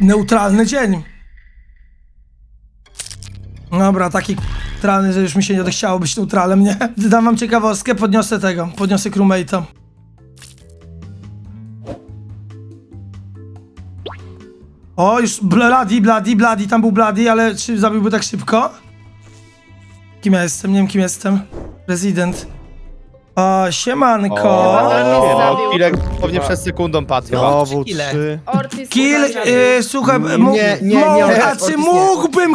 Neutralny dzień. Dobra, taki neutralny, że już mi się nie odechciało być neutralem, nie? Dam wam ciekawostkę, podniosę tego, podniosę crewmate'a. O, już Bloody, Bloody, Bloody, tam był Bloody, ale czy zabiłby tak szybko? Kim ja jestem? Nie wiem kim jestem. Prezydent. O, siemanko. O, Chwilę, pewnie przez sekundą chyba. Znowu Chwilę. trzy. Ortiz Kill, y, słuchaj, Nie, mógł, nie, nie, mógł, nie, a Ortiz czy nie. mógłbym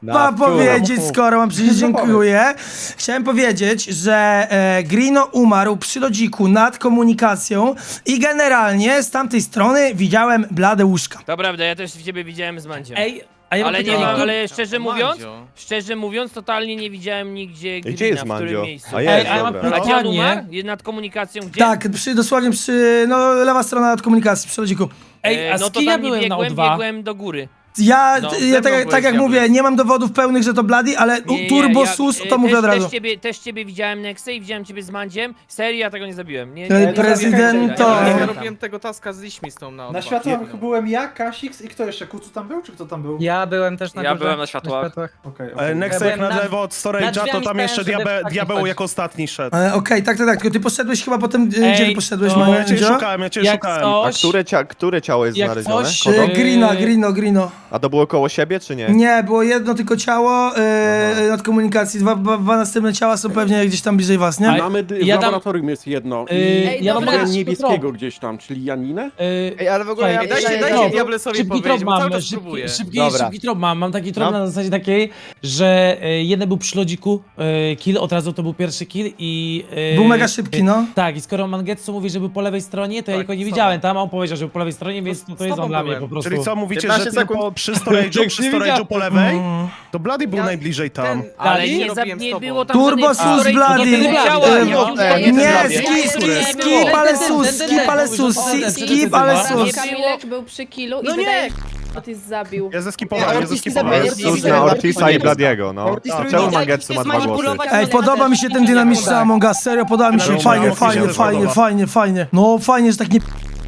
Chyba Natura. powiedzieć, skoro mam przecież dziękuję. Chciałem powiedzieć, że e, Grino umarł przy lodziku nad komunikacją i generalnie z tamtej strony widziałem blade łóżka. To prawda, ja też w ciebie widziałem z Mandziem. Ej, a ja mam ale nie pytanie, mam, kto- ale szczerze mówiąc, Mandzio. szczerze mówiąc, totalnie nie widziałem nigdzie Grina, Gdzie jest w którym Mandzio? miejscu. A Ej, jest, a ja mam dobra. A gdzie on pytanie. umarł? Je- Nad komunikacją gdzie? Tak, przy, dosłownie przy, no lewa strona nad komunikacją, przy lodziku. Ej, E, a no z to kim ja tam nie byłem na biegłem, O2? biegłem do góry. Ja, No, ze ja mną tak, byłeś, tak jak mówię, nie mam dowodów pełnych, że to Blady, ale u Nie, nie, Turbo ja- Sus e, to mówię też, od razu. Też ciebie, też ciebie widziałem Nexę i widziałem ciebie z Mandziem. Serio, ja tego nie zabiłem. Nie, nie, nie prezydent zabiłem. to- Ja robiłem tego taska z liśćmi z tą na Na O2. światłach byłem ja, Kasix i kto jeszcze? Kucu tam był, czy kto tam był? Ja byłem też na Ja górze, byłem na światłach. Okej, E. Nexa jak byłem na nad- lewo od nad storage'a, to drzwiami tam jeszcze stałem, żeby diabe, tak diabeł wchodzić. jako ostatni szedł. E, Okej, tak, tak, tak, tylko ty poszedłeś chyba potem, e, Ej, gdzie ty poszedłeś, to- No, ja cię Mandzio? szukałem, ja cię Jak szukałem. A coś... które, cia, które ciało jest Jak znalezione? coś- Kogo? E, Grino, Grino, Grino. A to było koło siebie, czy nie? Nie, było jedno tylko ciało e, nad komunikacji. Dwa, dwa, dwa następne ciała są pewnie gdzieś tam bliżej was, nie? Mamy d- ja w dam- laboratorium jest jedno. Yy, Ej, ja dobra. mam Mam Ej, niebieskiego gdzieś tam, czyli Janinę? Yy, Ej, ale w ogóle ja Słuchaj, Dajcie, dajcie daję- Diablesowi Szybki powiedzieć, bo cały mam, czas szybki, próbuję. szybki, Dobra. szybki trop mam. Mam taki trop No. na zasadzie takiej, że e, jeden był przy lodziku, e, kill, od razu to był pierwszy kill i... e, Był mega szybki, no. Tak, i skoro Mangetsu mówi, że był po lewej stronie, to ja Tak, go nie z tobą. widziałem tam, a on powiedział, że był po lewej stronie, więc to, z to jest on dla mnie byłem. po prostu. Czyli co, mówicie, 15 że tylko. Przy storage'u, przy po lewej, Mm. to Bloody był Ja- najbliżej tam. Ten, Ale nie, za, robiłem z nie tobą. było tam Turbo żadnej Sus Bloody. nie E, nie, no, już e, skip, skip, skip, ale sus, skip, ale sus, skip, ale Prawie sus. Kamilek był przy killu i No wydaje nie! się, że Ortiz zabił. Ja zeskipowałem, ja Ortiz zeskipowałem. zabił. Sus na Ortisa i jest. Bladiego, no. Czemu Mangetsu ma dwa głosy? Ej, podoba mi się ten dynamiczny Among Us, serio, podoba mi się, No, fajnie, no, fajnie, mi się fajnie, fajnie, fajnie. No, fajnie, że tak nie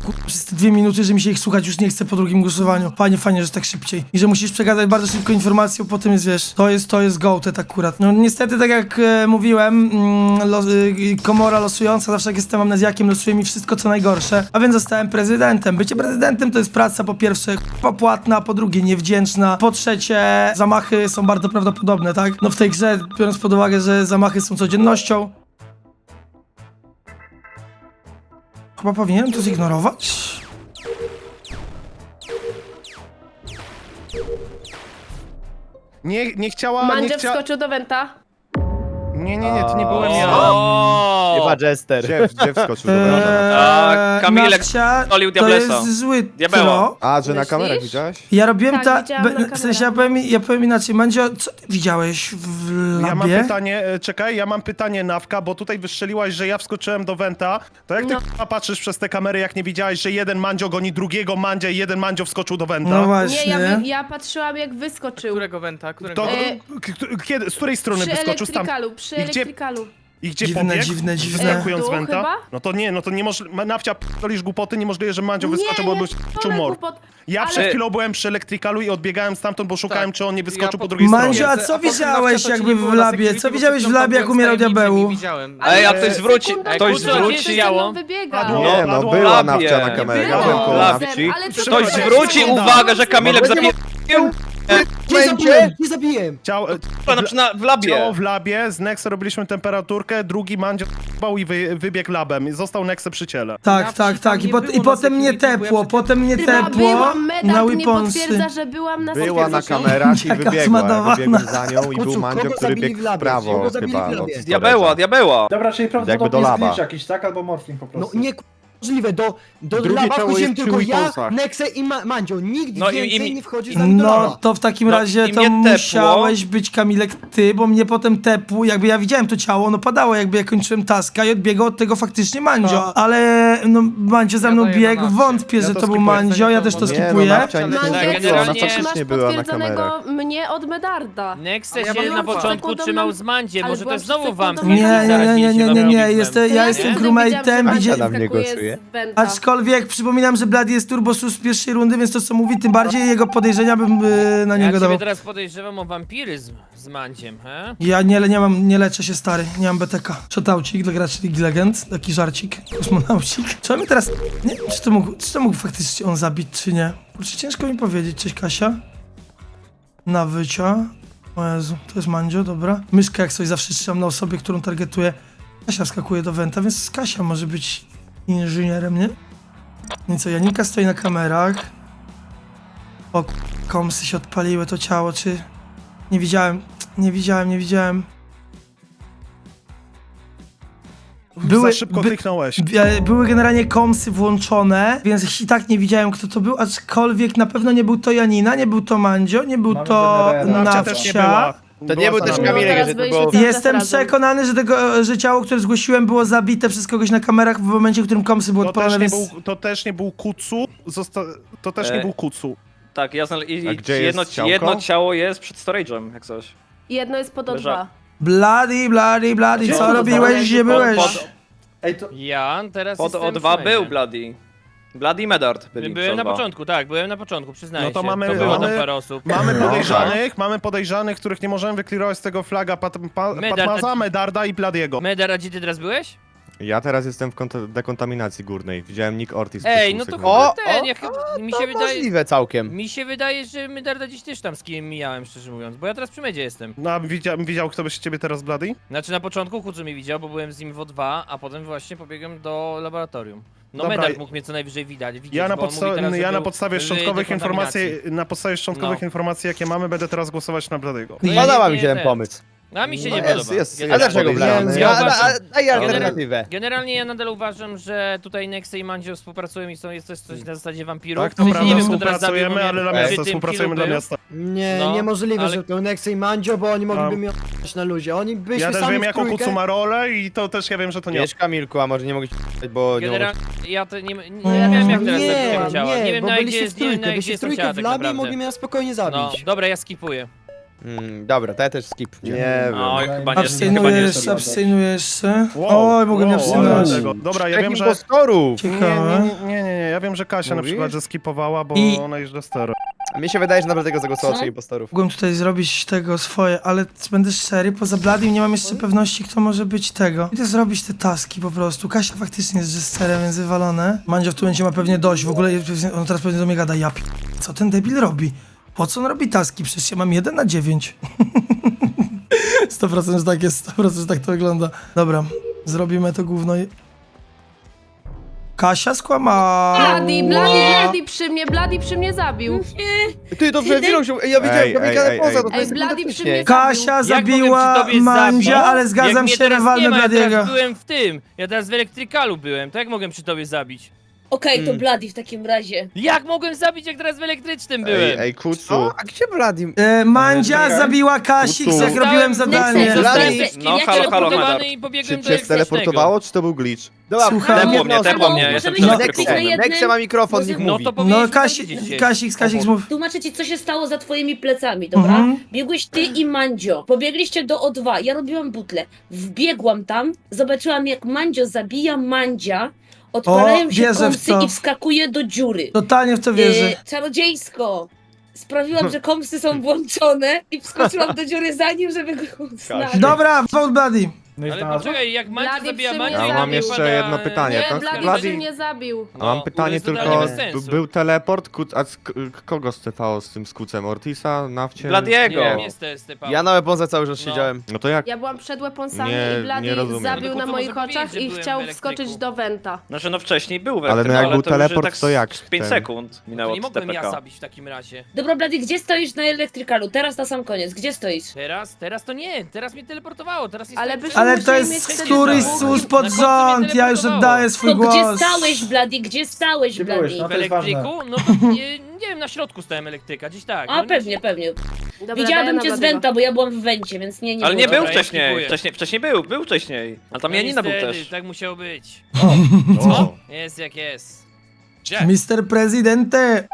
kur- przez te dwie minuty, że mi się ich słuchać już nie chce po drugim głosowaniu. Fajnie, fajnie, że tak szybciej. I że musisz przekazać bardzo szybko informację, potem jest, wiesz, to jest, to jest gołtet akurat. No niestety, tak jak e, mówiłem, mm, los, y, komora losująca, zawsze jak jestem amnezjakiem, losuje mi wszystko co najgorsze, a więc zostałem prezydentem. Bycie prezydentem to jest praca po pierwsze popłatna, po drugie niewdzięczna, po trzecie zamachy są bardzo prawdopodobne, tak? No w tej grze, biorąc pod uwagę, że zamachy są codziennością, Chyba powinienem to zignorować? Nie, nie chciała, nie Mandzio chciała... wskoczył do Wenta. Nie, nie, nie, to nie byłem ja. Chyba Jester. Gdzie, gdzie wskoczył do Eee, Wenta? A, Kamilek olił to Diablesa. jest zły Diabeła. tro. A, że na Myślisz? kamerach widziałeś? Ja robiłem Tak, ta... widziałam be- na W sensie ja kamerach. powiem, ja powiem inaczej. Mandzio, co ty widziałeś w Ja mam labie? pytanie, e, czekaj, ja mam pytanie Nawka, bo tutaj wystrzeliłaś, że ja wskoczyłem do Wenta. To jak ty No. k***a, patrzysz przez te kamery, jak nie widziałeś, że jeden mandzio goni drugiego mandzia i jeden mandzio wskoczył do Wenta? No Nie, właśnie. ja, ja patrzyłam jak wyskoczył. Którego wenta? Którego To, E, k- k- kiedy, z której strony Przy wyskoczył? Tam, elektrykalu, przy I gdzie- elektrykalu. I gdzie Dziwne, pobiegł? dziwne, dziwne. Skakując z Tu Wenta? chyba? No to nie, no to nie może... Nawcia, p***olisz głupoty, niemożliwe, że mandzio Nie, wyskoczył, bo nie, mor. głupot. Ja ale- przed chwilą byłem przy elektrykalu i odbiegałem stamtąd, bo szukałem, Tak. czy on nie wyskoczył Ja po po- drugiej Mandzio, stronie. a co widziałeś jakby nie w było labie? Co widziałeś w labie, jak umierał diabeł? nie widziałem. Ale Ej, a to ktoś zwróci, sekunda, ktoś kurczę, zwróci ktoś ze ciało. mną wybiega. Padło. Nie, no Padło. była Labie. nawcia na kamerach. Ja byłem koło Labie. nawci. Ale co Ktoś to zwróci uwagę, że Kamilek zabił Nie zabiłem! Nie zabiłem! Ciało, na, w labie. ciało w labie, z Nexe robiliśmy temperaturkę, drugi mandzio bał i wy, wybiegł labem. Został Nexe przy ciele. Tak, tak, tam tak. I, nie pot- było i na potem mnie security, bo ja tepło, przecież- potem mnie Chyba tepło byłam, na medal mnie weaponsy. potwierdza, że byłam na Była na kamerach i Jaka wybiegła. Ja zmadowana. wybiegłem za nią i był Kucu, mandzio, kogo który zabili biegł w w labie? prawo Kogo zabili chyba. w od labie? storage'a. Diabeła, diabeła. Dobra, czyli Jakby do prawdopodobnie laba. jakiś, tak? Albo morfling po No prostu. nie, możliwe, do, do Drugie laba ciało wchodziłem jest przy tylko ja, Weaponsach. Nexe i Ma Mandzio. Nikt No i- więcej i- nie wchodzi z nami do No to w takim No razie i to mnie tepło. musiałeś być Kamilek ty, bo mnie potem tepł, jakby ja widziałem to ciało, no padało jakby ja kończyłem taska i odbiegał od tego faktycznie Mandzio, ale no Mandzio za Ja mną daję biegł, wątpię, Ja że to to był skipuję. Mandzio, ja też to Nie, no skipuję. nawcia nic nie Tak, zrobiła, ona generalnie faktycznie Masz była na potwierdzonego kamerach. mnie od Medarda. Nexe Ale ja się na przed początku sekundą trzymał na- z Mandziem, ale może to byłam jest przed znowu wam sekundą Nie, na nie, nie, nie, nie, nie, nie, jestem, ja ja jestem wtedy widziałam, że widzia... na mnie skakuje głosuje. Benta. Aczkolwiek przypominam, że Bloody jest turbo sus z pierwszej rundy, więc to co mówi, tym bardziej jego podejrzenia bym y, na Ja niego ciebie dawał. teraz podejrzewam o wampiryzm z Mandziem, he? Ja nie, nie mam, nie leczę się stary, nie mam BTK. Shotaucik dla graczy League Legend, taki żarcik, kosmonaucik. Czy on mi teraz, nie wiem, czy to mógł, czy to mógł faktycznie on zabić, czy nie. Kurczę, ciężko mi powiedzieć, cześć Kasia. Nawycia. O Jezu, to jest Mandzio, dobra. Myszkę jak coś zawsze trzymam na osobie, którą targetuję. Kasia wskakuje do Wenta, więc Kasia może być inżynierem, nie? No i co, Janika stoi na kamerach. O, komsy się odpaliły, to ciało, czy... Nie widziałem, nie widziałem, nie widziałem. Były- Za szybko by- kliknąłeś. E, Były generalnie komsy włączone, więc i tak nie widziałem kto to był, aczkolwiek na pewno nie był to Janina, nie był to Mandzio, nie był Mamy to generera. Nawcia też nie była. To nie był też sama. Kamilek, Teraz że to byliśmy było... cały czas Jestem razem. przekonany, że, tego, że ciało, które zgłosiłem było zabite przez kogoś na kamerach w momencie, w którym komsy były To też, odpalone, nie więc... był, to też nie był kucu, zosta... to też nie E, był kucu. Tak, ja znalazłem. I, A i gdzie jedno, jest ciałko? jedno ciało jest przed storage'em, jak coś. Jedno jest pod Leża- O2. Bloody, bloody, bloody, Gdzie co on robiłeś, został? gdzie byłeś? pod- Ej, to... Ja teraz Pod jestem w O2 Mandzie. był Bloody. Bloody i Medard byli Byłem na O2. początku, tak, byłem na początku, przyznaję No to się. mamy- to było tam mamy- parę osób. Mamy No, podejrzanych, mamy podejrzanych, których nie możemy wyklirować z tego flaga Pat, pa, Medard- Patmaza, Medarda i Bladiego. Medar, a gdzie ty teraz byłeś? Ja teraz jestem w kont- dekontaminacji górnej. Widziałem Nick Ortiz. przez Ej, pół no to sekundy. chyba O, ten, o, jak, mi się To wydaje... możliwe całkiem. Mi się wydaje, że Medarda dziś też tam z kim mijałem, szczerze mówiąc, bo ja teraz przy medzie jestem. No, a widział, widział kto by się ciebie teraz Blady? Znaczy na początku Kucu mnie widział, bo byłem z nim w O2, a potem właśnie pobiegłem do laboratorium. No Dobra, Medard mógł mnie co najwyżej widać, widzieć, Ja na, bo on mówi podsta- teraz, że ja na był podstawie w szczątkowych dekontaminacji. informacji, na podstawie szczątkowych No. informacji, jakie mamy, będę teraz głosować na Bladiego. No ja Podoba nie- mi się nie ten pomysł. A mi się No nie jest, podoba. jest, A jest. dlaczego podejrzany. Blady? Ja A, a, a, daj alternatywę. Generalnie ja nadal uważam, że tutaj Nexe i Mandzio współpracują i są, jest coś, coś na zasadzie wampirów. Tak, W to sensie prawda, nie wiem, teraz zabił, współpracujemy, bo ale dla miasta przy tym współpracujemy dla był. miasta. Nie, No, niemożliwe, ale- że to Nexe i Mandzio, bo oni mogliby No. mnie o***ać na luzie. Oni byśmy Ja też sami wiem, w jaką trójkę. Kucu ma rolę i to też ja wiem, że to nie Wiesz Kamilku, a może nie mogę ci bo nie mogę Generalnie ja to nie, nie, nie wiem jak teraz Nie, zabiłem ciała. Nie nie, wiem bo na byliście gdzie w jest, nie wiem trójkę, na gdzie byliście w jest trójkę ciała w tak labie i naprawdę. mogli mnie spokojnie No, zabić. dobra, ja skipuję. Mm, dobra, to ja też skip. Nie wiem. Oj, chyba nie, chyba Abstynujesz, jest. abstynujesz się. Wow, Oj, mogę nie abstynować. ale tego. Dobra, ja wiem, że... impostorów! Nie, Ciekawe. nie, nie, nie, nie, ja wiem, że Kasia na Mówisz? przykład, że skipowała, bo I- ona jeżdża stero. Mi się wydaje, że naprawdę tego zagłosował Co? trzech impostorów. Mogłem tutaj zrobić tego swoje, ale będę szczery, poza Bladim nie mam jeszcze pewności, kto może być tego. Idę zrobić te taski po prostu. Kasia faktycznie jest jesterem, więc wywalone. Mandzio w tym momencie ma pewnie dość, w ogóle on teraz pewnie do mnie gada, ja p... co ten debil robi? Po co on robi taski? Przecież ja mam 1 na 9. 100% że tak jest, 100% że tak to wygląda. Dobra, zrobimy to gówno i... Kasia skłamała. Bloody, Bloody, Bloody przy mnie, Bloody przy mnie zabił. Ty, to przed chwilą się... Ja widziałem Ej, ej, na poza, ej, to Ej, jest Bloody przy mnie Kasia zabił. Jak mogłem zabiła tobie Mandzia, zabić? ale Jak zgadzam mnie się, teraz rywalny nie ma, ja Bladiego. teraz byłem w tym, ja teraz w elektrykalu byłem, to jak mogłem przy tobie zabić? Okej, to Mm. Bloody w takim razie. Jak mogłem zabić, jak teraz w elektrycznym byłem? Ej, ej, kucu. A gdzie Bloody? E, Mandzia zabiła Kasik, Kucu. jak robiłem zadanie. Bloody. No, ja halo, halo, Teleportowany i Czy pobiegłem do cię elektrycznego. teleportowało, czy to był glitch? Dobra, Słuchaj, Tepło mnie, tepło mnie, Możemy jestem się No. skupić na elektrykiem. jednym. Nexe ma mikrofon, niech No mówi. to No powinieneś Kasik, wiedzieć. Kasik, Kasik mów. Tłumaczę ci, co się stało za twoimi plecami, dobra? Mhm. Biegłeś ty i Mandzio. Pobiegliście do O2. Ja robiłam butle. Wbiegłam tam, zobaczyłam, jak Mandzio zabija Mandzia, odpalają O, się wierzę w komsy to. i wskakuje do dziury. Totalnie w to wierzę. E, czarodziejsko. Sprawiłam, że komsy są włączone i wskoczyłam do dziury za nim, żeby go znaleźć. Dobra, vote Bloody. No i Ale znalazła? poczekaj, jak Mandzio Blady zabija przy Mandzio... mnie Ja i mam nie jeszcze pada, jedno pytanie. Nie, to- Bloody- przy mnie zabił. A mam No, pytanie to jest tylko, totalnie bez sensu. był teleport, ku- a z, k- kogo stefało z tym skucem? Ortisa, Nawcie? Bladiego. Nie, nie jest Stepał. Ja na weponze cały czas No. siedziałem. No to jak? Ja byłam przed weaponsami Nie- i nie rozumiem. zabił No to na co moich powiedzieć, oczach że i byłem chciał w wskoczyć elektryku? do Wenta. Znaczy no wcześniej był w Ale no jak był to już teleport, tak to jak z 5 ten? sekund To minęło nie od mogłem ja zabić w takim razie. Dobra, Blady, gdzie stoisz na elektrykalu? Teraz na sam koniec. Gdzie stoisz? Teraz, teraz to nie, teraz mnie teleportowało, teraz jestem Ale byśmy Ale to musieli jest wtedy któryś dwóch. sus pod Na końcu mnie rząd, ja już teleportowało. oddaję swój To gdzie głos. stałeś, Blady? Gdzie stałeś, Gdzie Blady? byłeś? No W to jest? No to nie, nie wiem, na środku stałem elektryka, gdzieś tak. A, no, pewnie, pewnie. Dobra, Widziałabym daję cię na z Bladiego. Wenta, bo ja byłam w Wencie, więc nie, nie Ale nie było. był Dobra, ja wcześniej, wcześniej, wcześniej był, był wcześniej. Ale tam No Janina był niestety, też. Tak musiało być. Co? Jest jak jest. Mr. Prezydente.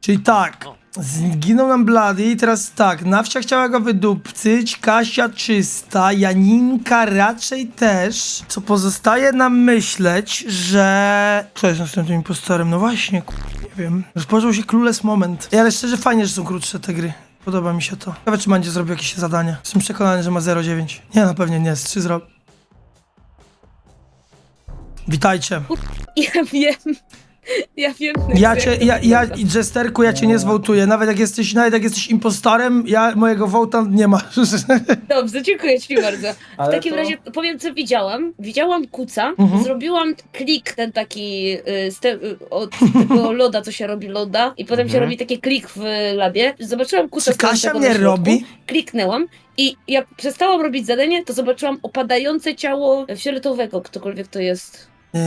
Czyli tak, O. Zginął nam Blady i teraz tak, Nawcia chciała go wydupcyć, Kasia czysta, Janinka raczej też, co pozostaje nam myśleć, że... Co jest następnym impostorem? No właśnie, ku... nie wiem. Rozpoczął się clueless moment. Ej, ale szczerze fajnie, że są krótsze te gry. Podoba mi się to. Ciekawe, czy będzie zrobił jakieś zadanie. Jestem przekonany, że ma 0,9. Nie, na pewnie nie, z 3 zrobił. Witajcie. Ja wiem. Ja wiem. Ja cię, ja, ja, i Jesterku, ja cię nie zwołtuję. Nawet jak jesteś, nawet jak jesteś impostorem, ja mojego wołta nie ma. Dobrze, dziękuję ci bardzo. W Ale takim to- razie powiem, co widziałam. Widziałam kuca, Mhm. zrobiłam klik ten taki y, z te, y, od tego loda, co się robi loda i potem się robi taki klik w labie. Zobaczyłam kuca Czy Kasia stojącego mnie środku, robi? Kliknęłam i jak przestałam robić zadanie, to zobaczyłam opadające ciało fioletowego, ktokolwiek to jest. Yy,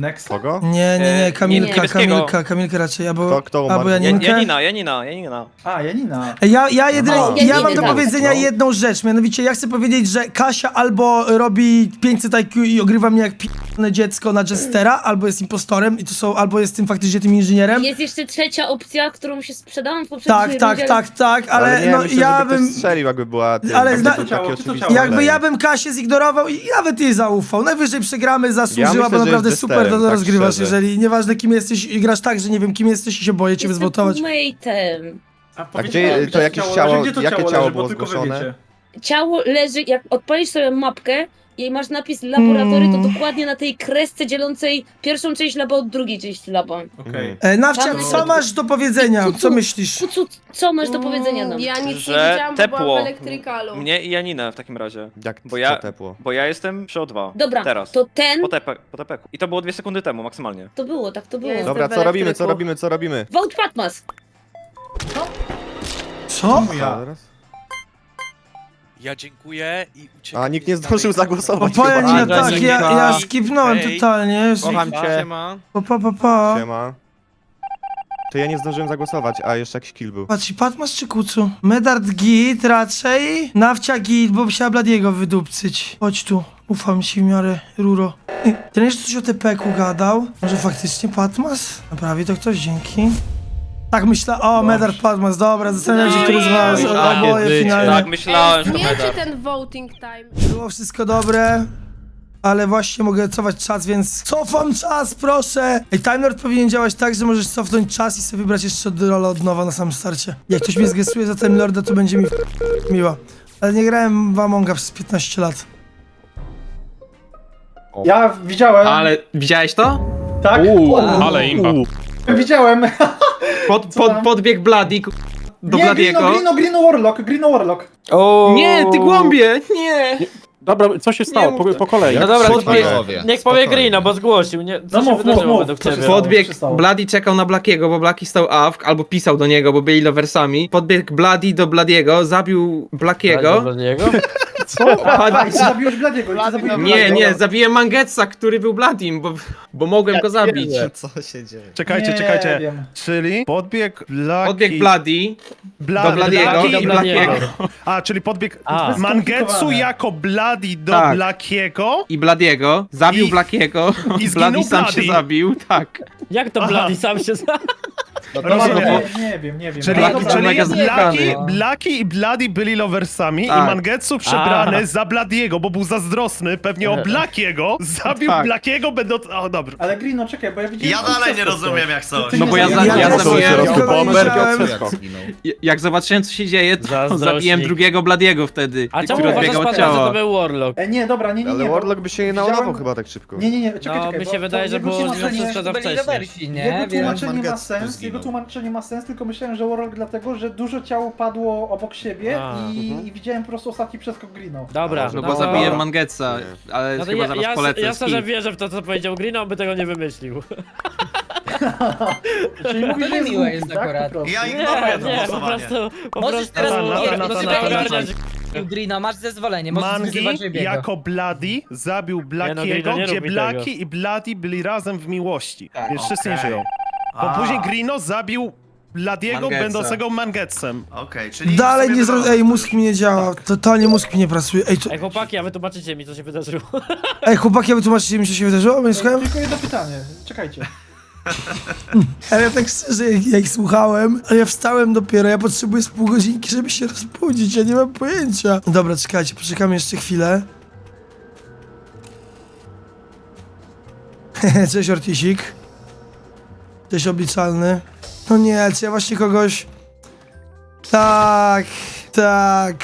Next. Kogo? nie, nie, nie, E, Kamilka, niebieskiego. Kamilka, Kamilka raczej, albo, Kto- kto umarł? albo Ja, Janinkę. Janina, Janina, Janina. A, Janina. Ja, ja, jedynie, Aha. ja mam do tak. powiedzenia No. jedną rzecz, mianowicie ja chcę powiedzieć, że Kasia albo robi 500 IQ i ogrywa mnie jak p***ne dziecko na Jestera, albo jest impostorem i to są, albo jest tym faktycznie tym inżynierem. Jest jeszcze trzecia opcja, którą się sprzedałam w poprzednim Tak, tak, tak, tak, ale, nie, no myślę, ja bym... strzelił, jakby była... Tym, Ale jakby zna- to takie Ciało, czy to ciało? Jakby ja bym Kasię zignorował i nawet jej zaufał. Najwyżej przegramy, zasłużyła, myślę, bo że naprawdę jest super to tak rozgrywasz, jeżeli nieważne kim jesteś i grasz tak, że nie wiem kim jesteś i się boję ciebie Jestem zwołtować. teammate'em. A, gdzie- to jakieś leży? ciało- Gdzie to jakie ciało było bo tylko wy zgłoszone? wiecie. ciało leży, jak odpalisz sobie mapkę i masz napis laboratory, to Mm. dokładnie na tej kresce dzielącej pierwszą część laba od drugiej części laba. Okej. E, Nawcia, Tam- co masz do powiedzenia? Co myślisz? Kucu, co masz do powiedzenia nam? Ja nic nie Że widziałam, bo byłam tepło. w elektrykalu. Mnie i Janinę w takim razie. Jak Bo ja- to tepło? Bo ja jestem przy O2. Dobra, Teraz. to ten, Po, tepe, po tepeku. I to było dwie sekundy temu maksymalnie. to było, tak to było. Jest. Dobra, co robimy, co robimy, co robimy? Wołt Patmas! Co? Ja. Teraz? Ja dziękuję i uciekam. A, nikt nie zdążył zagłosować Powiem chyba. no tak, ja, ja skipnąłem Hej. totalnie. Kocham cię. Siema. Pa, pa, pa, pa. Siema. To ja nie zdążyłem zagłosować, a jeszcze jakiś kill był. Patrz, Patmas czy Kucu? Medard git raczej, Nawcia git, bo musiała Bladiego wydupcyć. Chodź tu, ufam ci w miarę, Ruro. Ten jeszcze coś o TP-ku gadał. Może faktycznie Patmas? Naprawi to ktoś, dzięki. Tak myślę, o, Medard Patmas, dobra, zastanawiam się, który z was, Oj, oboje finalnie. Tak, myślałem, że to zmieńcie medal. ten voting time. Było wszystko dobre, ale właśnie mogę cofać czas, więc cofam czas, proszę! Ej, Time Lord powinien działać tak, że możesz cofnąć czas i sobie wybrać jeszcze od rolę od nowa na samym starcie. Jak ktoś mnie zgesuje za Time Lorda, to będzie mi miło. Ale nie grałem w Amonga przez 15 lat. Ja widziałem. Ale widziałeś to? Tak? ale imba. Widziałem. Pod, Co tam? podbieg Bloody ku- do nie, Bladiego. Grino, Grino, Grino Warlock, Grino Warlock. Nie, ty głąbie! Nie! Dobra, co się stało? mów Po, tak. po kolei. No dobra, Podbieg- niech, niech powie Grino, bo zgłosił. Nie, co No się mów, mów, wydarzyło mów, według co się ciebie? stało? Podbieg, przystało. Bloody czekał na Blackiego, bo Blacki stał AFK, albo pisał do niego, bo byli loversami. Podbiegł Bloody do Bladiego, zabił Blackiego. A, ty zabiłeś Bladiego, i ty zabiłeś Nie, Bladiego. nie, zabiłem Mangetsa, który był Bladim, bo, bo mogłem go zabić. Czekajcie, Nie czekajcie. wiem. Czyli podbieg Blaki... Podbiegł Bloody Bla, do Bladiego Blaki i i Blackiego. A, czyli podbieg A. Mangetsu Skomplikowane. jako Bloody do Tak. Blackiego i Bladiego, zabił I- Blackiego, i zginął Bloody sam Bloody. się zabił, tak. Jak to Aha. Bloody sam się zna? Rozumiem. Nie, nie wiem, nie wiem. Czyli, Ale dobra, to mega nie- znikany. Blaki, Blaki i Bloody byli loversami Tak. i Mangetsu przebrany za Bladiego, bo był zazdrosny pewnie o Blackiego, zabił Tak. Blackiego będąc... O, dobra. Ale Grino, czekaj, bo ja widziałem... Ja dalej nie rozumiem jak coś. Ty No nie bo ja za- ja też zabiłem- nie. Piotrek. Jak zobaczyłem co się dzieje, to Zazdrośnik. zabiłem drugiego Bladiego wtedy, A czemu który uważasz odbiegał pan, od że to ciała. był Warlock? E, nie, dobra, nie, nie, nie. Ale Warlock by się nie widziałem- naładował chyba tak szybko. Nie, nie, nie, czekaj, No, czekaj. mi bo się to wydaje, że jego było tłumaczenie- wszystko za wcześnie. Jego tłumaczenie ma sens, jego tłumaczenie ma sens, tylko myślałem, że Warlock dlatego, że dużo ciał padło obok siebie A. i, Mhm. i widziałem po prostu ostatni przeskok Grino. Dobra, No no bo to... zabiłem Mangetsa, ale No to chyba ja, zaraz ja, polecę ja szczerze wierzę w to, co powiedział Grino, on by tego nie wymyślił. Czyli mówisz, że jest miłe głupi, jest tak? akurat. Po prostu. Ja Nie, ignoruję to nie, po głosowanie. prostu... Po Możesz prostu teraz nie, Natan, no Natan. ogarniać. Grina, masz zezwolenie, możesz Mangi wzywać Rybiego. jako Bloody zabił Blackiego, Grino, nie gdzie Blacki i Bloody byli razem w miłości. Tak. Więc wszyscy nie żyją. Bo A. później Grino zabił Mangetsa. będącego Mangetsem. Okej, czyli... Dalej nie zrozumiałem, ej, mózg mi nie działa, totalnie mózg mi nie pracuje. Ej, to... Ej chłopaki, a wy tłumaczycie mi, co się wydarzyło. Ej chłopaki, a wytłumaczycie mi, co się wydarzyło? Bo nie słuchałem? Tylko jedno pytanie, czekajcie. Ale ja tak szczerze, jak słuchałem, a ja wstałem dopiero, ja potrzebuję z pół godzinki, żeby się rozbudzić, ja nie mam pojęcia. Dobra, czekajcie, poczekamy jeszcze chwilę. Cześć Ortisik. Cześć obliczalny. No nie, czy ja właśnie kogoś... Tak, tak.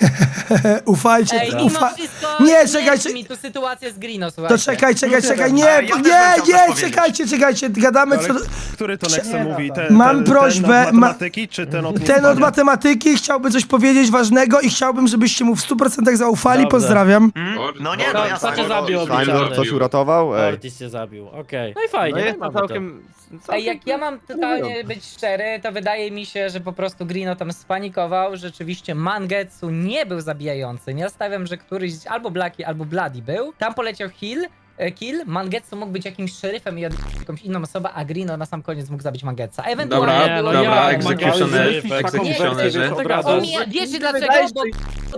Ufajcie, Ej, mimo ufa... wszystko... Nie, czekajcie. mi tu sytuację z Grino, słuchajcie. To czekaj, czekaj, czekaj, nie, ja nie, też bym chciał coś nie, powiedzieć. czekajcie, czekajcie, gadamy co... Ale który to Nie, mówi? no, Ten, Mam ten, prośbę, ten od ma- matematyki, czy ten od Ten od matematyki chciałby coś powiedzieć ważnego i chciałbym, żebyście mu w 100% zaufali, Dobrze. pozdrawiam. No nie, Kto- no kto jasne. cię zabił? Time Lord Obliczalny. coś uratował? Ej. Ortiz się zabił, okej. No i fajnie, no mamy to. Ej, jak ja mam totalnie być szczery, to wydaje mi się, że po prostu Grino tam spanikował. Rzeczywiście Mangetsu nie był zabijającym. Ja stawiam, że któryś albo Blaki, albo Bloody był. Tam poleciał Hill. E, Kill, Mangetsu mógł być jakimś szeryfem i jakąś inną osobę, a Grino na sam koniec mógł zabić Mangetsa. Ewentualnie Dobra, Nie, no dobra, ja- egzekucjonerzy, Nie, wiecie dlaczego? Bo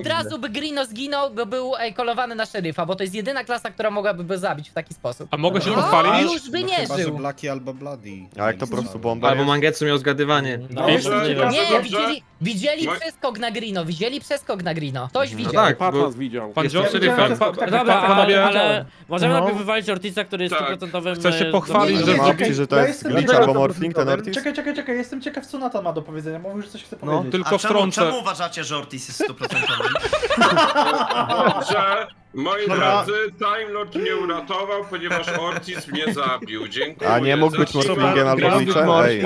od razu by Grino zginął, bo był e, kolowany na szeryfa, bo to jest jedyna klasa, która mogłaby go zabić w taki sposób. A mogę się No, pochwalić? już by nie żył. Blaki albo Bloody. A jak to po prostu bomba Albo jest? Mangetsu miał zgadywanie. No, Dobrze, nie wiem. Nie, widzieli, widzieli przeskok na Grino, widzieli przeskok na Grino. Ktoś widział. tak, bo- nas widział. Pan widziałem Szeryfem. wszystko, tak, Dobra, ale, ale możemy No. Najpierw wywalić Ortiza, który jest Tak. stuprocentowym... Chcę się e, pochwalić, że ma czekaj, że to ja jest jestem glitch ciekaw- albo morphling, ten Ortiz? Czekaj, czekaj, czekaj, jestem ciekaw co Nathan ma do powiedzenia, mówił, że coś chce No, powiedzieć. tylko wtrącę. uważacie, że Ortiz jest 100%? Że, moi Dobra. drodzy, Time Lord mnie uratował, ponieważ Ortiz mnie zabił. Dziękuję. A nie mógł być morflingiem albo glitchem? Ej.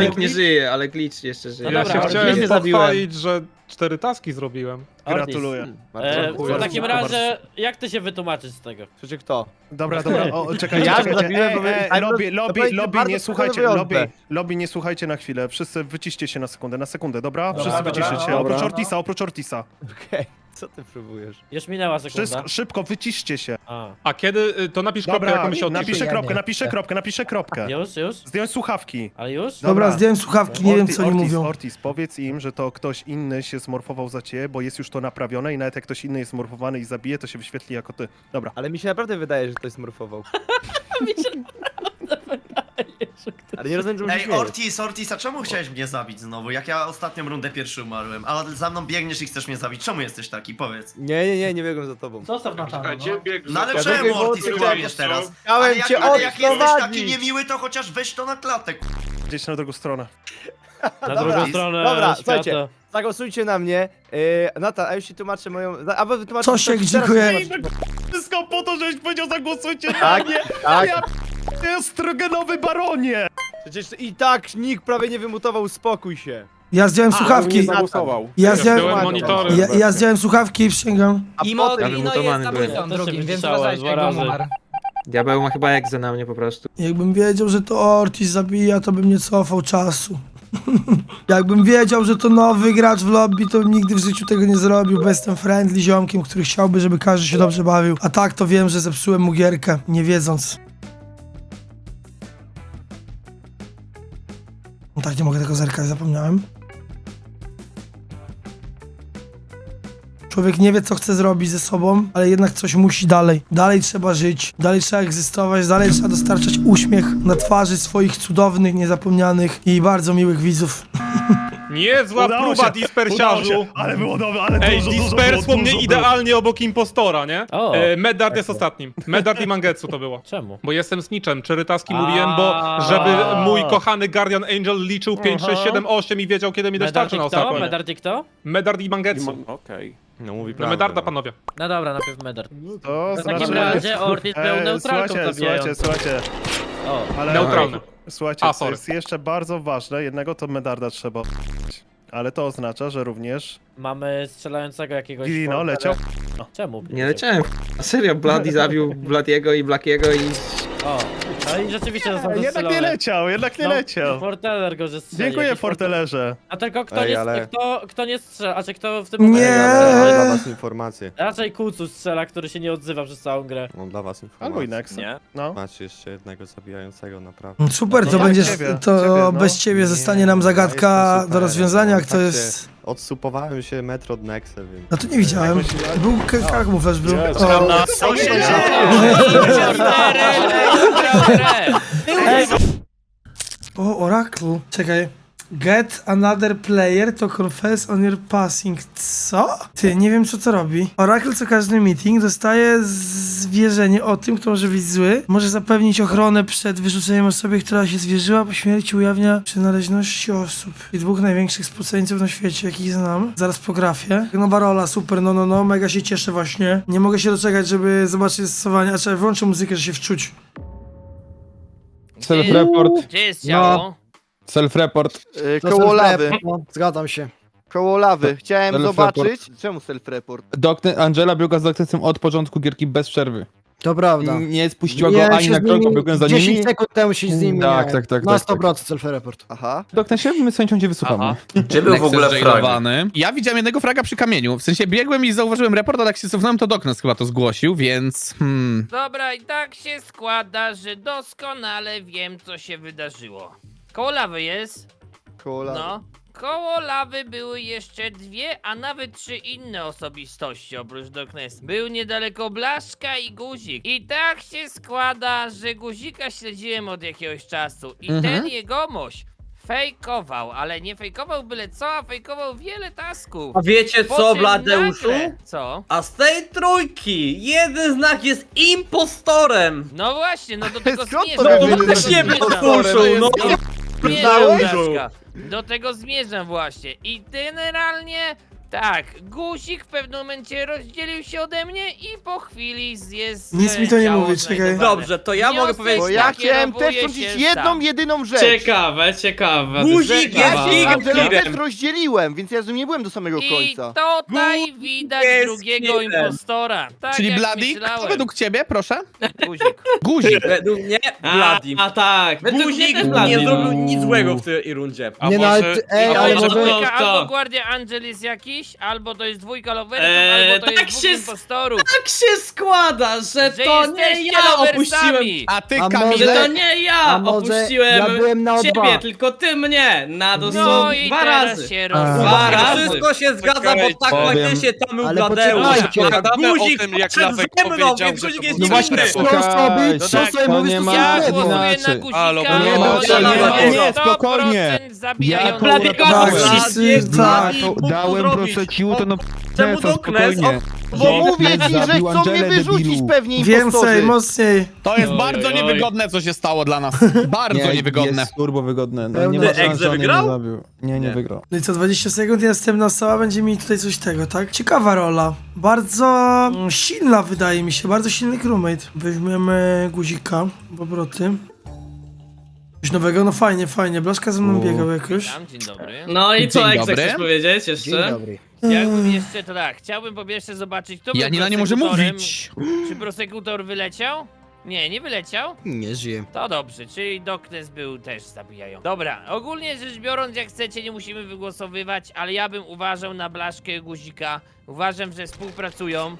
Nikt nie żyje, ale glitch jeszcze żyje. No dobra, Ortiz nie zabiłem. że cztery taski zrobiłem. Gratuluję. E, Dziękuję. w takim razie, jak ty się wytłumaczysz z tego? Przecież kto? Dobra, dobra, o, czekajcie, Ja czekajcie. bo ej, ale lobby, lobby, to będzie lobby, bardzo nie słuchajcie, lobby, lobby, nie słuchajcie na chwilę. Wszyscy wyciście się na sekundę, na sekundę, dobra? Wszyscy dobra, się, dobra. oprócz Ortisa, oprócz Ortisa. Okej, co ty próbujesz? Już minęła sekunda. Wszystko, szybko, wyciście się. A, A kiedy, y, to napisz kropkę, Dobra, się napiszę odpisze. kropkę, Ja nie napiszę chcę. kropkę, napiszę kropkę. już, już? Zdjąć słuchawki. Ale już? Dobra, zdjąłem słuchawki, nie wiem co oni Ortiz, mówią. Ortiz, powiedz im, że to ktoś inny się zmorfował za ciebie, bo jest już to naprawione i nawet jak ktoś inny jest zmorfowany i zabije, to się wyświetli jako ty. Dobra. Ale mi się naprawdę wydaje, że ktoś smurfował. Ale nie rozumiem, czemu Ej. Ortiz, Ortiz, a czemu chciałeś mnie zabić znowu? Jak ja ostatnią rundę pierwszy umarłem, a za mną biegniesz i chcesz mnie zabić. Czemu jesteś taki? Powiedz. Nie, nie, nie, nie biegłem za tobą. Zostaw Nathana, A no. gdzie biegł No ale Ja czemu Ortiz od- kłamiesz teraz? Chciałem Ale jak, cię ale jak jesteś taki odprowadzić. niemiły, to chociaż weź to na klatę. k***. Gdzieś na drugą stronę. Na Dobra, drugą stronę dobra, świata. słuchajcie. Zagłosujcie na mnie. Yy, Nata, a już ci tłumaczę moją... Albo wytłumaczę... Co się teraz- dziękuję. Wszystko po to, żeś powiedział zagłosujcie na Tak, mnie! tak. Ja p- estrogenowy baronie! Przecież i tak nikt prawie nie wymutował, spokój się. Ja zdjąłem słuchawki. zagłosował. Ja zdjąłem, zdjąłem monitory. ja, ja zdjąłem słuchawki i przysięgam. A Imo potem... Grino jest wymutowany byłem. się drugim, więc uważajcie, jak umarł. Diabeł ma chyba egzę na mnie po prostu. Jakbym wiedział, że to Ortiz zabija, to bym nie cofał czasu. Jakbym wiedział, że to nowy gracz w lobby, to bym nigdy w życiu tego nie zrobił, bo jestem friendly ziomkiem, który chciałby, żeby każdy się dobrze bawił. A tak to wiem, że zepsułem mu gierkę, nie wiedząc. No tak, nie mogę tego zerkać, zapomniałem. Człowiek nie wie, co chce zrobić ze sobą, ale jednak coś musi dalej. Dalej trzeba żyć, dalej trzeba egzystować, dalej trzeba dostarczać uśmiech na twarzy swoich cudownych, niezapomnianych i bardzo miłych widzów. Niezła Udało próba się, dispersiarzu. udało się, Ale było dobre, ale Ej, dużo, dużo dispersło było, mnie dużo idealnie obok impostora, nie? O. E, Medard jest ostatnim. Medard i Mangetsu to było. Czemu? Bo jestem snitchem, Czyrytaski A. mówiłem, bo żeby mój kochany Guardian Angel liczył 5, 6, 7, 8 i wiedział kiedy mi dać tarczę na kto? ostatnim. Medardy kto? Medard i Mangetsu. Okej. No mówi No prawdę. Medarda no. panowie. No dobra, najpierw Medard. To W takim razie Ortiz był Ej, neutralką słuchajcie, słuchajcie, zabijającą. słuchajcie, O, ale... Neutralny. Słuchajcie, A, co sorry. jest jeszcze bardzo ważne, jednego to Medarda trzeba ale to oznacza, że również mamy strzelającego jakiegoś... Girino Fortera. leciał. Czemu? Nie leciałem. Serio, Bloody zabił Bladiego i Blackiego i... O, no No i rzeczywiście E, Jednak nie leciał, jednak nie leciał. Forteller go zestrzelił. Dziękuję, Fortelerze. A tylko kto Ej, nie- ale- kto, kto nie strzela, a czy kto w tym Nie. Ale dla was informacje. Raczej Kucu strzela, który się nie odzywa przez całą grę. Mam dla was Albo i informacje. Nexa. Nie. No. Macie jeszcze jednego zabijającego, naprawdę. Mm, Super, to No, będzie, ciebie, to ciebie, no. bez ciebie zostanie nam Nie, zagadka jestem do rozwiązania, no, kto tak jest... Odsupowałem się metro od Nexe, więc... No to nie widziałem. Był k- kamuflaż, był. Jest. O. Na co się O, Oracle. Czekaj. Get another player to confess on your passing. Co? Ty, nie wiem co to robi. Oracle co każdy meeting dostaje zwierzenie o tym, kto może być zły. Może zapewnić ochronę przed wyrzuceniem osoby, która się zwierzyła. Po śmierci ujawnia przynależności osób. I dwóch największych spoceńców na świecie, jakich znam. Zaraz pografię. Nowa rola, super, no no no. Mega się cieszę właśnie. Nie mogę się doczekać, żeby zobaczyć stosowanie. A trzeba wyłączyć muzykę, żeby się wczuć. Self-report. Gdzie jest ciało? Self-report. koło lawy. Zgadzam się. Koło lawy. Chciałem Self-report. zobaczyć. Czemu self-report? Dokne, Angela biegła z Doknesem od początku gierki bez przerwy. To prawda. Nie spuściła go ani się na krok, biegłem za 10 nimi. sekund temu się z nimi Tak, tak, tak, Na tak, tak. 100% self-report. Aha. Doknesie, my z chęcią cię wysłuchamy. Aha. Gdzie był w ogóle frag? Ja widziałem jednego fraga przy kamieniu. W sensie biegłem i zauważyłem report, ale jak się cofnąłem, to Doknes chyba to zgłosił, więc... Hmm... Dobra, i tak się składa, że doskonale wiem, co się wydarzyło. Koło lawy jest? Koło lawy. No. Koło lawy były jeszcze dwie, a nawet trzy inne osobistości oprócz Darkness. Był niedaleko Blaszka i Guzik. I tak się składa, że Guzika śledziłem od jakiegoś czasu. I Mhm. ten jegomość fejkował, ale nie fejkował byle co, a fejkował wiele tasków. A wiecie Po co, czym Bladeuszu? nagle- Co? A z tej trójki jeden znak jest impostorem! No właśnie, no do tego Skąd to zmierzam. wiemy, do że tego nie zmierzam. Bladeuszu, no Zmierzam, Blaszka. Do tego zmierzam właśnie. I generalnie tak, guzik w pewnym momencie rozdzielił się ode mnie i po chwili jest. Nic mi to nie mówi, czekaj. Dobrze, to ja mogę Wniosek powiedzieć Bo ja tak, chciałem też się jedną, sam. jedyną rzecz. Ciekawe, ciekawe. Guzik Ja jest się z Angelą gigantkiem! też rozdzieliłem, więc ja z nim nie byłem do samego I końca. tutaj widać jest drugiego impostora. Tak Czyli jak Blady? myślałem. Kto według ciebie, proszę? Guzik. Guzik. Według mnie Bladi. A tak. Guzik nie zrobił nic złego w tej rundzie. Nie no, ale, ty- ej, Albo ale może... albo Guardia Angel jest jakiś, albo to jest dwójka loversów, albo to jest dwóch impostorów. Tak się składa, że Że jesteście loversami. A ty, A Kamile? może- nie ja A może ja byłem na O2. tylko ty mnie, na No i teraz się Dwa rozmawiamy. Wszystko się zgadza, bo tak Powiem. właśnie się tam Ale poczekajcie. A guzik ze mną, więc guzik jest No właśnie, niewinny. trzy osoby, trzy No osoby to mówisz nie to ma- Ja głosuję na Inaczej. guzika, Halo, bo nie, nie, no, nie, nie, spokojnie. Tak, wszyscy, tak. Dałem proszę ci, to no Czemu Doknes? spokojnie. Bo mówię ci, że Zabił chcą mnie Angelę, wyrzucić debilu. pewnie impostorzy. Więcej, mocniej. To jest Oj, bardzo oj. niewygodne, co się stało dla nas. Bardzo niewygodne. Jest turbo wygodne. No, nie ma szans, Egze że on jej wygrał? Nie, zabił. nie, nie wygrał. No i co, 20 sekund i następna osoba będzie mi tutaj coś tego, tak? Ciekawa rola. Bardzo mm, silna wydaje mi się, bardzo silny crewmate. Weźmiemy guzika, powroty. Coś nowego? No fajnie, fajnie. Blaszka ze mną U. biegał jakoś. Tam, dzień dobry. No i co, Egze, chcesz powiedzieć Dzień dobry. Chciałbym jeszcze, to tak, chciałbym po pierwsze zobaczyć, kto był Janina nie może prosekutorem. mówić. Czy prosekutor wyleciał? Nie, nie wyleciał? Nie żyję. To dobrze, czyli Doknes był też zabijają. Dobra, ogólnie rzecz biorąc, jak chcecie, nie musimy wygłosowywać, ale ja bym uważał na Blaszkę i Guzika. Uważam, że współpracują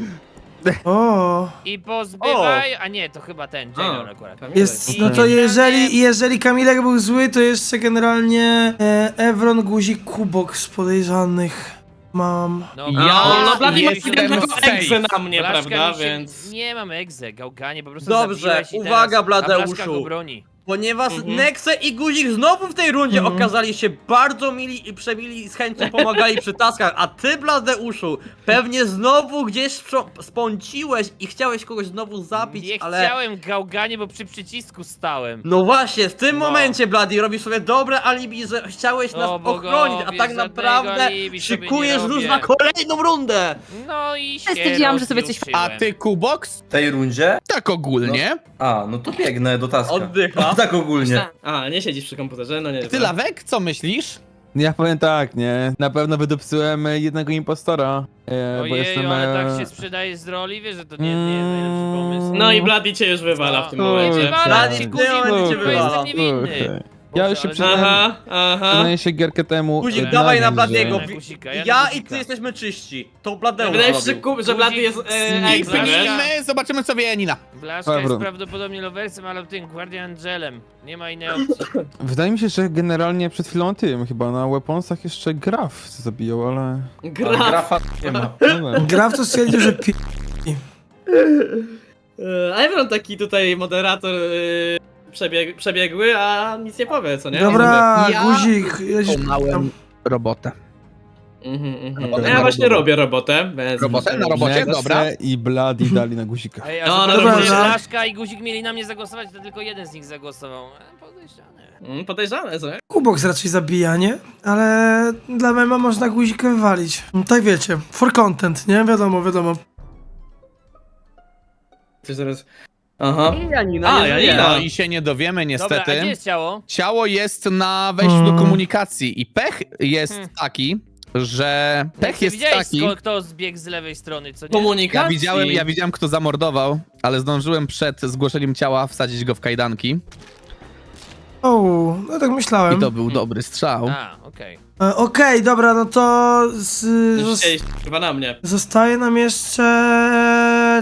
O, i pozbywaj... A nie, to chyba ten, Jailor akurat. jest, no to jeżeli, jeżeli Kamilek był zły, to jeszcze generalnie e, Evron, Guzik, Kubok z podejrzanych mam. No, Ja no, Blady ma safe. egzę na mnie, Blaszka mi się- Nie mam egzę, gałganie, po prostu Dobrze, zabiłeś i uwaga, teraz, a Bladeuszu. Blaszka go broni. Ponieważ Mhm. Nexe i Guzik znowu w tej rundzie Mhm. okazali się bardzo mili i przemili i z chęcią pomagali przy taskach, a ty, Bladeuszu, pewnie znowu gdzieś spąciłeś i chciałeś kogoś znowu zabić, Nie ale... chciałem gałganie, bo przy przycisku stałem. No właśnie, w tym No. momencie, Blady, robisz sobie dobre alibi, że chciałeś nas O bogowie, ochronić, a tak naprawdę szykujesz już na kolejną rundę! No i się Stwierdziłam, że sobie coś. A ty, Kubox? W tej rundzie? Tak ogólnie. A, no to biegnę do taska. Oddycha. Tak ogólnie. A, nie siedzisz przy komputerze, no nie Ty, Lawek, co myślisz? Ja powiem tak, nie? Na pewno wydupcyłem e, jednego impostora. E, bo Ojej, jestem. ale e, tak się sprzedaje z roli, wiesz, że to nie, nie jest najlepszy pomysł. No i Bloody cię już wywala w tym momencie. Nie wywala, Bloody momencie jestem wywala. niewinny. Słuchaj. Ja już się ale- przyznałem, Aha, aha. przyznaję się gierkę temu. Guzik, e, dawaj na wiem, że- Bladiego. Guzika, ja Ja i ty jesteśmy czyści. To Bladeusz Wydaje mi się, że, zrobił. ku- że Bloody jest e, egzem, wiesz? zobaczymy co wie Janina. Blaszka jest Dobra. prawdopodobnie lowersem, ale tym Guardian Angelem. Nie ma innej opcji. Wydaje mi się, że generalnie przed chwilą tym chyba na weaponsach jeszcze Graf zabijał, ale. Gra. Grafa nie ma. No, dobra. Graf to stwierdził, że pi... Evron taki tutaj moderator e, przebieg, przebiegły, a nic nie powie, co nie? Dobra, Ja guzik. Małem robotę. Mhm, mhm. Robotę Ja na właśnie robię robotę. Bez Robotę na robocie, Nexe dobra. I Bloody dali na guzika. Ej, a No, no, no no, no. I guzik mieli na mnie zagłosować, to tylko jeden z nich zagłosował. E, Podejrzane. Mm, Podejrzane, co nie? Kubox raczej zabija, nie? Ale dla mema można guzika wywalić. No, tak wiecie, for content, nie? Wiadomo, wiadomo. Ty zaraz... Aha. Janina, A, nie Janina. żyje. No i się nie dowiemy niestety. Dobra, a gdzie jest ciało? Ciało jest na wejściu Hmm. do komunikacji i pech jest Hmm. taki, że pech jest widziałeś, taki. sko- kto zbiegł z lewej strony, co nie? Komunikacji. Ja widziałem, ja widziałem kto zamordował, ale zdążyłem przed zgłoszeniem ciała wsadzić go w kajdanki O, no tak myślałem. i to był dobry strzał. A, okej. E, Okej, dobra, no to z, zos- chyba na mnie. zostaje nam jeszcze...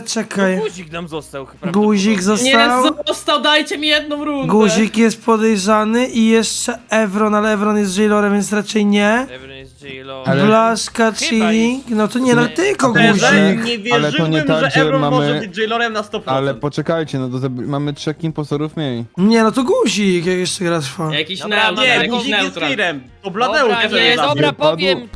Czekaj. Guzik nam został chyba. Guzik Nie, został. został, dajcie mi jedną rundę. Guzik jest podejrzany i jeszcze Evron, ale Evron jest jailorem, więc raczej nie. Evron jest J-Lo. Ale- Blaszka, chilling, no to nie, no tylko guzik. nie Ale to nie wierzyłbym, tak, że Ebron mamy- może być Jailorem na 100%. Ale poczekajcie, no to mamy trzech impostorów mniej. Nie, no to guzik, jak jeszcze gra trwa. Jakiś Dobra, neutral, nie, Nie, jakiś guzik jest clearem. To Bladeusz Dobra, nie dobra, powiem.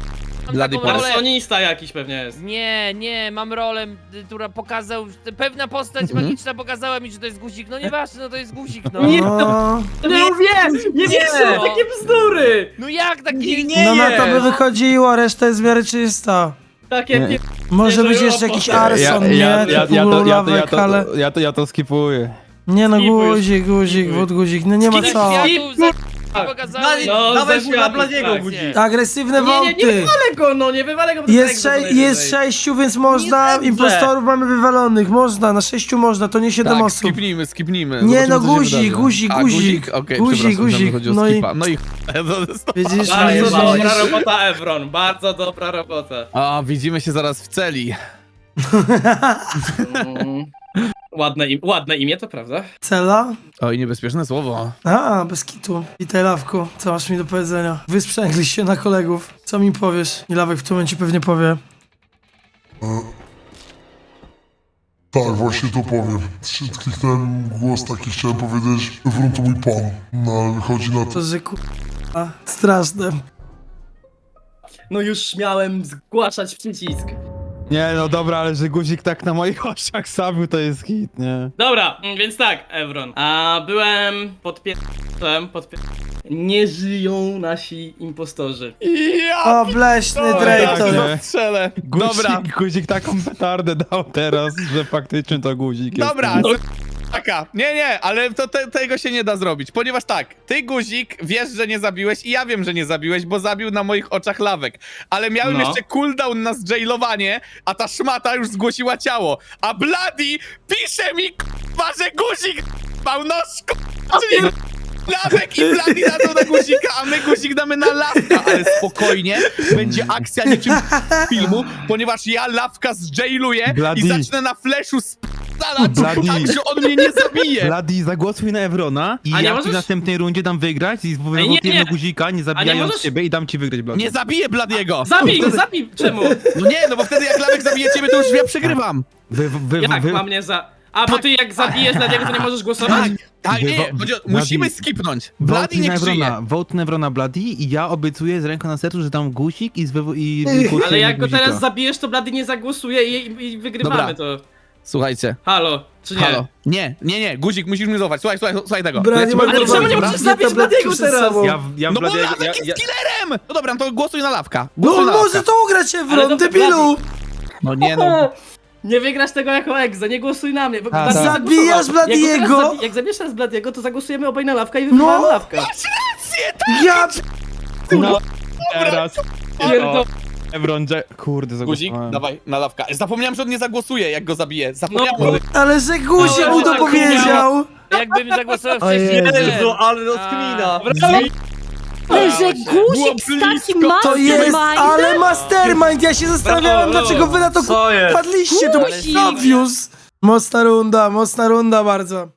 Bloody taką rolę. Personista jakiś pewnie jest. Nie, nie, mam rolę, y, która pokazał, pewna postać Mhm. magiczna pokazała mi, że to jest guzik. No nieważne, no to jest guzik, no. Nie. No, Nie wiem! Nie wierzę w takie bzdury! No jak taki Nie no na to by wychodziło, reszta jest w miarę czysta. Takie Nie. pie... Może Nie, być że jeszcze jakiś Arson, nie? Typu lawek, ale... ja to, ja to skipuję. Nie no, guzik, guzik, Skipuj. wód guzik, no nie ma Skip co. światów za... pokazały. Dawaj, No, dawaj ze mu na światów, Bladiego tak, guzik. nie. Agresywne Nie, nie, nie wąty. wywalę go, no nie wywalę go. bo to Jest, tak sze- najwyżej. jest sześciu, więc można, impostorów mamy wywalonych, można, na sześciu można, to nie siedem Tak, osób. skipnijmy, skipnijmy. Nie Zobaczymy, no, co się guzik, wydarzy. guzik, A, guzik. Okej, Guzik, przepraszam, guzik. myślałem, że chodzi o No i- skipa. No i Widzisz, Bardzo widzisz, dobra widzisz. robota Evron, bardzo dobra robota. A, widzimy się zaraz w celi. Mm. Ładne, im, ładne imię, to prawda? Cela? Oj, niebezpieczne słowo. A, bez kitu. Witaj, Lawku. Co masz mi do powiedzenia? Wysprzęgliś się na kolegów. Co mi powiesz? I Lawek w tym momencie pewnie powie. Tak, właśnie to powiem. Trzy- Kliknąłem głos taki, chciałem powiedzieć, to mój pan. No ale wychodzi na to, To, że ku... A, straszne. No już miałem zgłaszać przycisk. Nie no dobra, ale że guzik tak na moich oczach zabił, to jest hit, nie? Dobra, mm, więc tak, Evron. A byłem pod pier***em, pod pier... Nie żyją nasi impostorzy. O, bleśny Tak, traitor. nie. Strzelę. Guzik, Dobra, guzik taką petardę dał teraz, że faktycznie to guzik jest. dobra. Taka, nie, nie, ale to te, tego się nie da zrobić, ponieważ tak, ty guzik wiesz, że nie zabiłeś i ja wiem, że nie zabiłeś, bo zabił na moich oczach lawek, ale miałem No. jeszcze cooldown na zjailowanie, a ta szmata już zgłosiła ciało, a Bloody pisze mi k***a, że guzik p***ał, no k***a, czyli lawek i Bloody dadzą na guzika, a my guzik damy na lawka, ale spokojnie, będzie akcja niczym z filmu, ponieważ ja lawka zjailuję Bloody. i zacznę na flashu spalać, tak, że on mnie nie zabije. Bloody, zagłosuj na Evrona i A nie ja ci możesz? w następnej rundzie dam wygrać i wywołuję nie. na guzika, nie zabijając możesz? ciebie i dam ci wygrać, Bloody. Nie zabiję Bladiego! Zabij, zabij, czemu? No nie, no bo wtedy jak Lawek zabije ciebie, to już ja przegrywam. Wy, wy, Jak wy, mam mnie za... A, bo ty jak zabijesz dla niego, to nie możesz głosować? Tak, nie, Wy- chodzi o, musimy skipnąć. Vote na niech Evrona, żyje. vote na Evrona Bloody i ja obiecuję z ręką na sercu, że dam guzik i z wywo- i. Ale jak go guzika. teraz zabijesz, to Blady nie zagłosuje i, i wygrywamy to. Słuchajcie, Halo, czy nie? halo. Nie, nie, nie, guzik, musisz mnie zobaczyć. Słuchaj, słuchaj, słuchaj tego. Bra, nie ma Ale czemu nie możesz zabić Bladiego teraz? Ja, ja No bo Bladiego- Lawek ja, jest ja, killerem! No dobra, no to głosuj na Lawka. No Głosuj na może Lawka. to ugrać, Ale Evron, to debilu! No nie no. Nie wygrasz tego jako egzo, nie głosuj na mnie. bo A, Blady tak. Zabijasz Bladiego? Jak, go teraz zabi- jak zabierz teraz Bladiego, to zagłosujemy obaj na lawka i wygrywamy No. lawka. Ja... no, Teraz. Pierdol- Evron, Jack... Kurde, Guzik, zagłosowałem. dawaj, na lawka. Zapomniałem, że on nie zagłosuje, jak go zabiję. Zapomniałem. Ale że guzik No, mu to tak powiedział! Jakbym zagłosował wcześniej. Jezu, ale rozkmina. Ale że guzik z takim To jest, mastermind! ale mastermind! Ja się zastanawiałem, Brawo, dlaczego wy na to Co jest? padliście, to Guzik. obvious! Mocna runda, mocna runda bardzo.